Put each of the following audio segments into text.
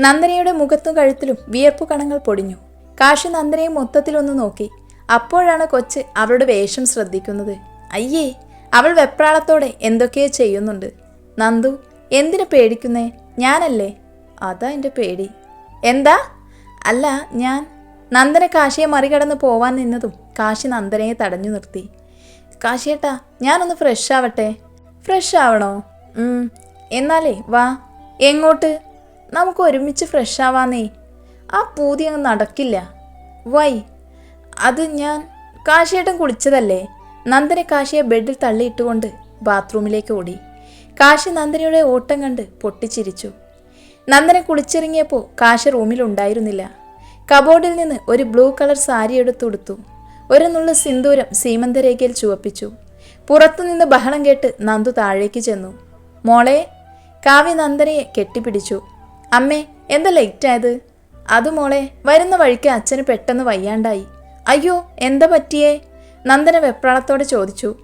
നന്ദനയുടെ മുഖത്തും കഴുത്തിലും വിയർപ്പു കണങ്ങൾ പൊടിഞ്ഞു. കാശി നന്ദനയെ മൊത്തത്തിലൊന്ന് നോക്കി. അപ്പോഴാണ് കൊച്ച് അവളുടെ വേഷം ശ്രദ്ധിക്കുന്നത്. അയ്യേ അവൾ വെപ്രാളത്തോടെ എന്തൊക്കെയോ ചെയ്യുന്നുണ്ട്. നന്ദു എന്തിനു പേടിക്കുന്നേ? ഞാനല്ലേ? അതാ എന്റെ പേടി. എന്താ? അല്ല ഞാൻ. നന്ദന കാശിയെ മറികടന്ന് പോവാൻ നിന്നതും കാശി നന്ദനയെ തടഞ്ഞു നിർത്തി. കാശിയേട്ടാ ഞാനൊന്ന് ഫ്രഷ് ആവട്ടെ. ഫ്രഷ് ആവണോ? എന്നാലേ വാ. എങ്ങോട്ട്? നമുക്ക് ഒരുമിച്ച് ഫ്രഷ് ആവാന്നേ ആ പൂതി അങ്ങ് നടക്കില്ല. വൈ അത് ഞാൻ കാശിയേട്ടൻ കുളിച്ചതല്ലേ? നന്ദനെ കാശിയെ ബെഡിൽ തള്ളിയിട്ടുകൊണ്ട് ബാത്റൂമിലേക്ക് ഓടി. കാശി നന്ദനയുടെ ഓട്ടം കണ്ട് പൊട്ടിച്ചിരിച്ചു. നന്ദന കുളിച്ചിറങ്ങിയപ്പോൾ കാശി റൂമിലുണ്ടായിരുന്നില്ല. കബോർഡിൽ നിന്ന് ഒരു ബ്ലൂ കളർ സാരി എടുത്തുടുത്തു ഒരു നുള്ള സിന്ദൂരം സീമന്തരേഖയിൽ ചുവപ്പിച്ചു. പുറത്തുനിന്ന് ബഹളം കേട്ട് നന്ദു താഴേക്ക് ചെന്നു. മോളെ കാവ്യ നന്ദനയെ കെട്ടിപ്പിടിച്ചു. അമ്മേ എന്താ ലേറ്റായത്? അത് മോളെ വരുന്ന വഴിക്ക് അച്ഛന് പെട്ടെന്ന് വയ്യാണ്ടായി. അയ്യോ എന്താ പറ്റിയേ? നന്ദന വെപ്രാളത്തോടെ ചോദിച്ചു.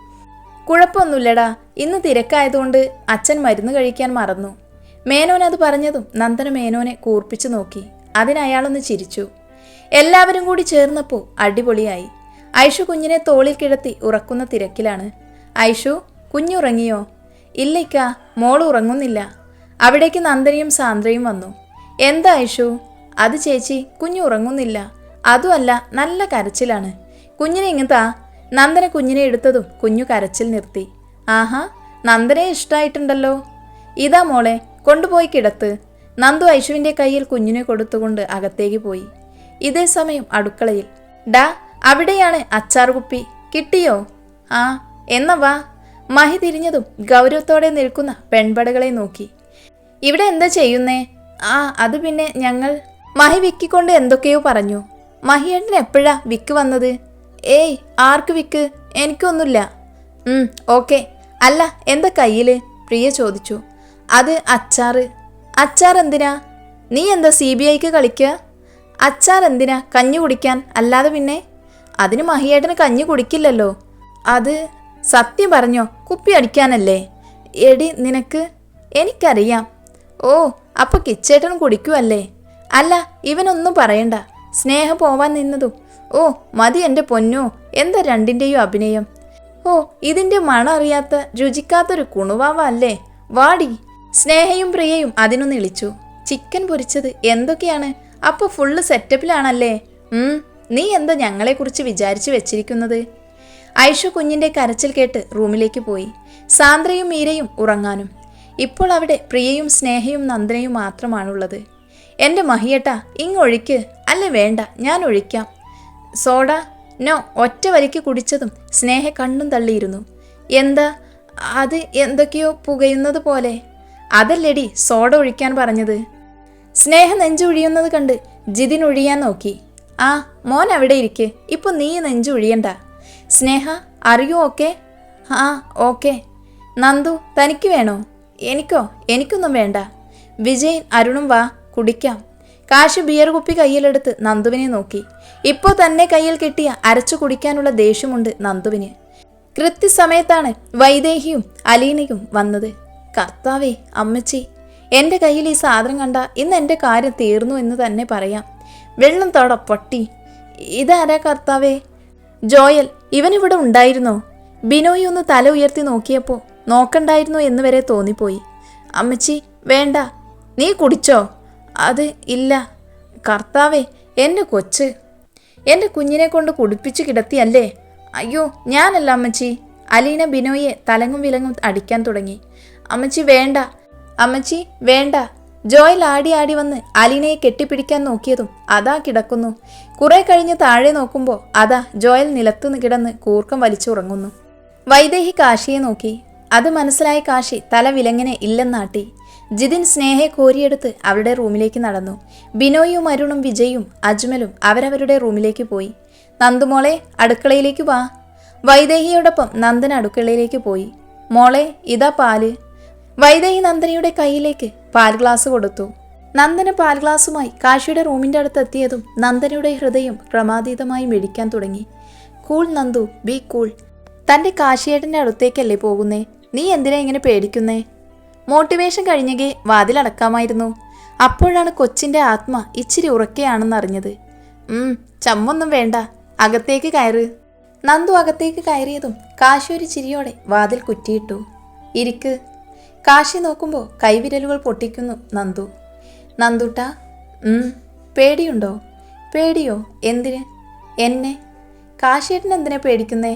കുഴപ്പമൊന്നുമില്ലടാ ഇന്ന് തിരക്കായതുകൊണ്ട് അച്ഛൻ മരുന്ന് കഴിക്കാൻ മറന്നു. മേനോൻ അത് പറഞ്ഞതും നന്ദന മേനോനെ കൂർപ്പിച്ചു നോക്കി. അതിനയാളൊന്ന് ചിരിച്ചു. എല്ലാവരും കൂടി ചേർന്നപ്പോൾ അടിപൊളിയായി. ഐഷു കുഞ്ഞിനെ തോളിൽ കിടത്തി ഉറക്കുന്ന തിരക്കിലാണ്. ഐഷു കുഞ്ഞുറങ്ങിയോ? ഇല്ലിക്ക മോൾ ഉറങ്ങുന്നില്ല. അവിടേക്ക് നന്ദനയും സാന്ദ്രയും വന്നു. എന്താ ഐഷു? അത് ചേച്ചി കുഞ്ഞു ഉറങ്ങുന്നില്ല അതുമല്ല നല്ല കരച്ചിലാണ്. കുഞ്ഞിനെ ഇങ്ങത്താ നന്ദന കുഞ്ഞിനെ എടുത്തതും കുഞ്ഞു കരച്ചിൽ നിർത്തി. ആഹാ നന്ദനെ ഇഷ്ടമായിട്ടുണ്ടല്ലോ ഇതാ മോളെ കൊണ്ടുപോയി കിടത്ത്. നന്ദു ഐഷുവിന്റെ കയ്യിൽ കുഞ്ഞിനെ കൊടുത്തുകൊണ്ട് അകത്തേക്ക് പോയി. ഇതേ സമയം അടുക്കളയിൽ. ഡാ അവിടെയാണ് അച്ചാർ കുപ്പി. കിട്ടിയോ? ആ എന്നാ വാ. മഹി തിരിഞ്ഞതും ഗൗരവത്തോടെ നിൽക്കുന്ന പെൺപടകളെ നോക്കി. ഇവിടെ എന്താ ചെയ്യുന്നേ? ആ അത് പിന്നെ ഞങ്ങൾ. മഹി വിക്കിക്കൊണ്ട് എന്തൊക്കെയോ പറഞ്ഞു. മഹിയേട്ടൻ എപ്പോഴാ വിക്ക് വന്നത്? ഏയ് ആർക്ക് വിക്ക്? എനിക്കൊന്നുമില്ല. ഓക്കെ. അല്ല എന്താ കയ്യിൽ? പ്രിയ ചോദിച്ചു. അത് അച്ചാറ്. അച്ചാർ എന്തിനാ? നീ എന്താ സി ബി ഐക്ക് കളിക്കുക അച്ചാർ എന്തിനാ? കഞ്ഞി കുടിക്കാൻ? അല്ലാതെ പിന്നെ? അതിന് മഹിയേട്ടന് കഞ്ഞി കുടിക്കില്ലല്ലോ. അത് സത്യം പറഞ്ഞോ കുപ്പി അടിക്കാനല്ലേ? എടി നിനക്ക് എനിക്കറിയാം. ഓ അപ്പൊ കിച്ചേട്ടൻ കുടിക്കുവല്ലേ? അല്ല ഇവനൊന്നും പറയണ്ട. സ്നേഹ പോവാൻ നിന്നതും. ഓ മതി എന്റെ പൊന്നോ എന്താ രണ്ടിന്റെയും അഭിനയം? ഓ ഇതിന്റെ മണം അറിയാത്ത രുചിക്കാത്തൊരു കുണുവാവ അല്ലേ? വാടി. സ്നേഹയും പ്രിയയും അതിനൊന്ന് ഇളിച്ചു. ചിക്കൻ പൊരിച്ചത് എന്തൊക്കെയാണ്? അപ്പോൾ ഫുള്ള് സെറ്റപ്പിലാണല്ലേ? നീ എന്താ ഞങ്ങളെക്കുറിച്ച് വിചാരിച്ചു വെച്ചിരിക്കുന്നത്? ഐഷു കുഞ്ഞിന്റെ കരച്ചിൽ കേട്ട് റൂമിലേക്ക് പോയി. സാന്ദ്രയും മീരയും ഉറങ്ങാനും. ഇപ്പോൾ അവിടെ പ്രിയയും സ്നേഹയും നന്ദനയും മാത്രമാണുള്ളത്. എന്റെ മഹിയട്ട ഇങ്ങൊഴിക്ക്. അല്ല വേണ്ട ഞാൻ ഒഴിക്കാം. സോഡ നോ ഒറ്റ വലിക്ക് കുടിച്ചതും സ്നേഹ കണ്ണും തള്ളിയിരുന്നു. എന്താ? അത് എന്തൊക്കെയോ പുകയുന്നത് പോലെ. അതല്ലെടി സോഡ ഒഴിക്കാൻ പറഞ്ഞത്. സ്നേഹ നെഞ്ചൊഴിയുന്നത് കണ്ട് ജിതിൻ ഒഴിയാൻ നോക്കി. ആ മോൻ അവിടെ ഇരിക്ക്. ഇപ്പൊ നീ നെഞ്ചൊഴിയണ്ട സ്നേഹ അറിയോ ഓക്കെ ആ ഓക്കെ. നന്ദു തനിക്ക് വേണോ? എനിക്കോ? എനിക്കൊന്നും വേണ്ട. വിജയൻ അരുണും വാ കുടിക്കാം. കാശ് ബിയർ കുപ്പി കയ്യിലെടുത്ത് നന്ദുവിനെ നോക്കി. ഇപ്പോൾ തന്നെ കയ്യിൽ കിട്ടിയ അരച്ചു കുടിക്കാനുള്ള ദേഷ്യമുണ്ട് നന്ദുവിന്. കൃത്യസമയത്താണ് വൈദേഹിയും അലീനയും വന്നത്. കർത്താവേ അമ്മച്ചി എന്റെ കയ്യിൽ ഈ സാധനം കണ്ട ഇന്ന് എന്റെ കാര്യം തീർന്നു എന്ന് തന്നെ പറയാം. വെള്ളം തോട പൊട്ടി. ഇതാരാ കർത്താവേ? ജോയൽ ഇവനിവിടെ ഉണ്ടായിരുന്നോ? ബിനോയി ഒന്ന് തല ഉയർത്തി നോക്കിയപ്പോൾ നോക്കണ്ടായിരുന്നു എന്ന് വരെ തോന്നിപ്പോയി. അമ്മച്ചി വേണ്ട. നീ കുടിച്ചോ? അത് ഇല്ല. കർത്താവേ എന്റെ കൊച്ച്. എന്റെ കുഞ്ഞിനെ കൊണ്ട് കുടിപ്പിച്ച് കിടത്തിയല്ലേ? അയ്യോ ഞാനല്ല അമ്മച്ചി. അലീന ബിനോയെ തലങ്ങും വിലങ്ങും അടിക്കാൻ തുടങ്ങി. അമ്മച്ചി വേണ്ട. അമ്മച്ചി വേണ്ട. ജോയൽ ആടി ആടി വന്ന് അലീനയെ കെട്ടിപ്പിടിക്കാൻ നോക്കിയതും അതാ കിടക്കുന്നു. കുറെ കഴിഞ്ഞ് താഴെ നോക്കുമ്പോൾ അതാ ജോയൽ നിലത്തുനിന്ന് കിടന്ന് കൂർക്കം വലിച്ചുറങ്ങുന്നു. വൈദേഹി കാശിയെ നോക്കി. അത് മനസ്സിലായ കാശി തല വിലങ്ങനെ ഇല്ലെന്നാട്ടി. ജിതിൻ സ്നേഹയെ കോരിയെടുത്ത് അവരുടെ റൂമിലേക്ക് നടന്നു. ബിനോയും അരുണും വിജയും അജ്മലും അവരവരുടെ റൂമിലേക്ക് പോയി. നന്ദുമോളെ അടുക്കളയിലേക്ക് വാ. വൈദേഹിയോടൊപ്പം നന്ദൻ അടുക്കളയിലേക്ക് പോയി. മോളെ ഇതാ പാൽ. വൈദേഹി നന്ദനയുടെ കയ്യിലേക്ക് പാൽ ഗ്ലാസ് കൊടുത്തു. നന്ദന് പാൽ ഗ്ലാസുമായി കാശിയുടെ റൂമിന്റെ അടുത്ത് എത്തിയതും നന്ദനയുടെ ഹൃദയം ക്രമാതീതമായി മിടിക്കാൻ തുടങ്ങി. Cool Nandu be cool. തന്റെ കാശിയേട്ടന്റെ അടുത്തേക്കല്ലേ പോകുന്നേ? നീ എന്തിനാ ഇങ്ങനെ പേടിക്കുന്നേ? മോട്ടിവേഷൻ കഴിഞ്ഞകെ വാതിലടക്കാമായിരുന്നു അപ്പോഴാണ് കൊച്ചിന്റെ ആത്മ ഇച്ചിരി ഉറക്കെയാണെന്നറിഞ്ഞത്. ചമ്മൊന്നും വേണ്ട. അകത്തേക്ക് കയറ്. നന്ദു അകത്തേക്ക് കയറിയതും കാശി ഒരു ചിരിയോടെ വാതിൽ കുറ്റിയിട്ടു. ഇരിക്ക്. കാശി നോക്കുമ്പോൾ കൈവിരലുകൾ പൊട്ടിക്കുന്നു നന്ദു. നന്ദുട്ട പേടിയുണ്ടോ? പേടിയോ? എന്തിന്? എന്നെ? കാശിയേട്ടൻ എന്തിനാ പേടിക്കുന്നേ?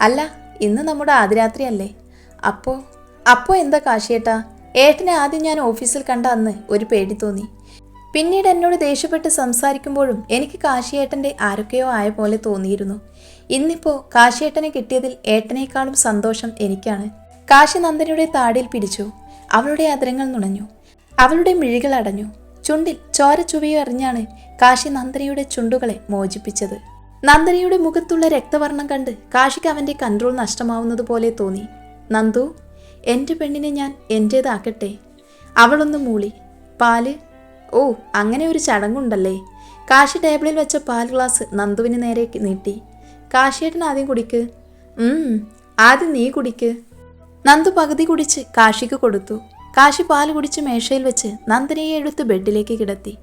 അല്ല ഇന്ന് നമ്മുടെ ആദിരാത്രിയല്ലേ അപ്പോ അപ്പോ എന്താ കാശിയേട്ടാ? ഏട്ടനെ ആദ്യം ഞാൻ ഓഫീസിൽ കണ്ട അന്ന് ഒരു പേടി തോന്നി. പിന്നീട് എന്നോട് ദേഷ്യപ്പെട്ട് സംസാരിക്കുമ്പോഴും എനിക്ക് കാശിയേട്ടന്റെ ആരൊക്കെയോ ആയ പോലെ തോന്നിയിരുന്നു. ഇന്നിപ്പോ കാശിയേട്ടനെ കിട്ടിയതിൽ ഏട്ടനേക്കാളും സന്തോഷം എനിക്കാണ്. കാശി നന്ദനയുടെ താടിയിൽ പിടിച്ചു. അവളുടെ അതിരങ്ങൾ നുണഞ്ഞു. അവളുടെ മിഴികൾ അടഞ്ഞു. ചുണ്ടിൽ ചോര എറിഞ്ഞാണ് കാശി നന്ദനയുടെ ചുണ്ടുകളെ മോചിപ്പിച്ചത്. നന്ദനയുടെ മുഖത്തുള്ള രക്തവർണം കണ്ട് കാശിക്ക് അവന്റെ കൺട്രോൾ നഷ്ടമാവുന്നത് പോലെ തോന്നി. നന്ദു എന്റെ പെണ്ണിനെ ഞാൻ എന്റേതാക്കട്ടെ അവളൊന്ന് മൂളി. പാൽ? ഓ അങ്ങനെ ഒരു ചടങ്ങുണ്ടല്ലേ. കാശി ടേബിളിൽ വെച്ച പാൽ ഗ്ലാസ് നന്ദുവിന് നേരെ നീട്ടി. കാശിയേട്ടൻ ആദ്യം കുടിക്ക്. ആദ്യം നീ കുടിക്ക്. നന്ദു പകുതി കുടിച്ച് കാശിക്ക് കൊടുത്തു. കാശി പാൽ കുടിച്ച് മേശയിൽ വെച്ച് നന്ദനയെ എടുത്ത് ബെഡിലേക്ക് കിടത്തി.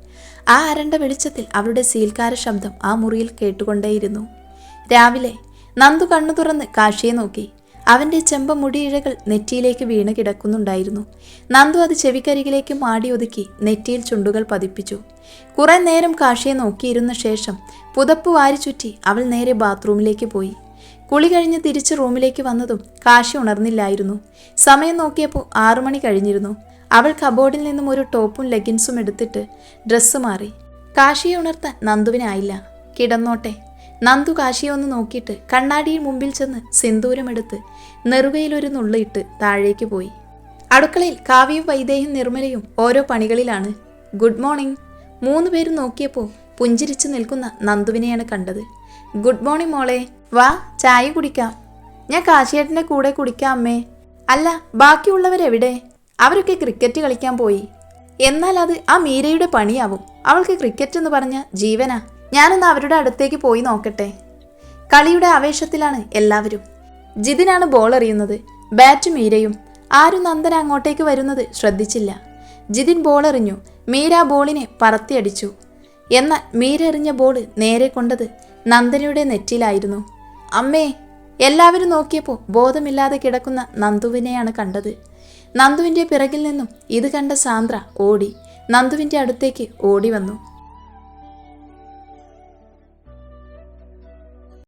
ആ അരണ്ട വെളിച്ചത്തിൽ അവളുടെ സീൽക്കാര ശബ്ദം ആ മുറിയിൽ കേട്ടുകൊണ്ടേയിരുന്നു. രാവിലെ നന്ദു കണ്ണു തുറന്ന് കാശിയെ നോക്കി. അവന്റെ ചെമ്പ മുടിയിഴകൾ നെറ്റിയിലേക്ക് വീണ് കിടക്കുന്നുണ്ടായിരുന്നു. നന്ദു അത് ചെവിക്കരികിലേക്ക് മാടി ഒതുക്കി നെറ്റിയിൽ ചുണ്ടുകൾ പതിപ്പിച്ചു. കുറെ നേരം കാഷിയെ നോക്കിയിരുന്ന ശേഷം പുതപ്പ് വാരി ചുറ്റി അവൾ നേരെ ബാത്റൂമിലേക്ക് പോയി. കുളി കഴിഞ്ഞ് തിരിച്ച് റൂമിലേക്ക് വന്നതും കാശി ഉണർന്നില്ലായിരുന്നു. സമയം നോക്കിയപ്പോൾ ആറു മണി കഴിഞ്ഞിരുന്നു. അവൾ കബോർഡിൽ നിന്നും ഒരു ടോപ്പും ലെഗിൻസും എടുത്തിട്ട് ഡ്രസ്സ് മാറി. കാശിയെ ഉണർത്താൻ നന്ദുവിനായില്ല. കിടന്നോട്ടെ. നന്ദു കാശിയെ ഒന്ന് നോക്കിയിട്ട് കണ്ണാടിയിൽ മുമ്പിൽ ചെന്ന് സിന്ദൂരമെടുത്ത് നെറുകയിലൊരു നുള്ളിയിട്ട് താഴേക്ക് പോയി. അടുക്കളയിൽ കാവ്യയും വൈദേഹയും നിർമ്മലയും ഓരോ പണികളിലാണ്. ഗുഡ് മോർണിംഗ് മൂന്ന് പേരും നോക്കിയപ്പോൾ പുഞ്ചിരിച്ചു നിൽക്കുന്ന നന്ദുവിനെയാണ് കണ്ടത്. ഗുഡ് മോർണിംഗ് മോളെ. വാ ചായ കുടിക്കാം. ഞാൻ കാശിയേട്ടന്റെ കൂടെ കുടിക്കാം അമ്മേ. അല്ല ബാക്കിയുള്ളവരെവിടെ? അവരൊക്കെ ക്രിക്കറ്റ് കളിക്കാൻ പോയി. എന്നാൽ അത് ആ മീരയുടെ പണിയാവും. അവൾക്ക് ക്രിക്കറ്റ് എന്ന് പറഞ്ഞ ജീവനാ. ഞാനൊന്ന് അവരുടെ അടുത്തേക്ക് പോയി നോക്കട്ടെ. കളിയുടെ ആവേശത്തിലാണ് എല്ലാവരും. ജിതിനാണ് ബോൾ എറിയുന്നത്. ബാറ്റ് മീരയും. ആരും നന്ദന അങ്ങോട്ടേക്ക് വരുന്നത് ശ്രദ്ധിച്ചില്ല. ജിതിൻ ബോൾ എറിഞ്ഞു. മീര ബോളിനെ പറത്തിയടിച്ചു എന്നാൽ മീര എറിഞ്ഞ ബോൾ നേരെ കൊണ്ടത് നന്ദനയുടെ നെറ്റിയിലായിരുന്നു അമ്മേ എല്ലാവരും നോക്കിയപ്പോൾ ബോധമില്ലാതെ കിടക്കുന്ന നന്ദുവിനെയാണ് കണ്ടത്. നന്ദുവിന്റെ പിറകിൽ നിന്നും ഇത് കണ്ട സാന്ദ്ര ഓടി. നന്ദുവിന്റെ അടുത്തേക്ക് ഓടി വന്നു.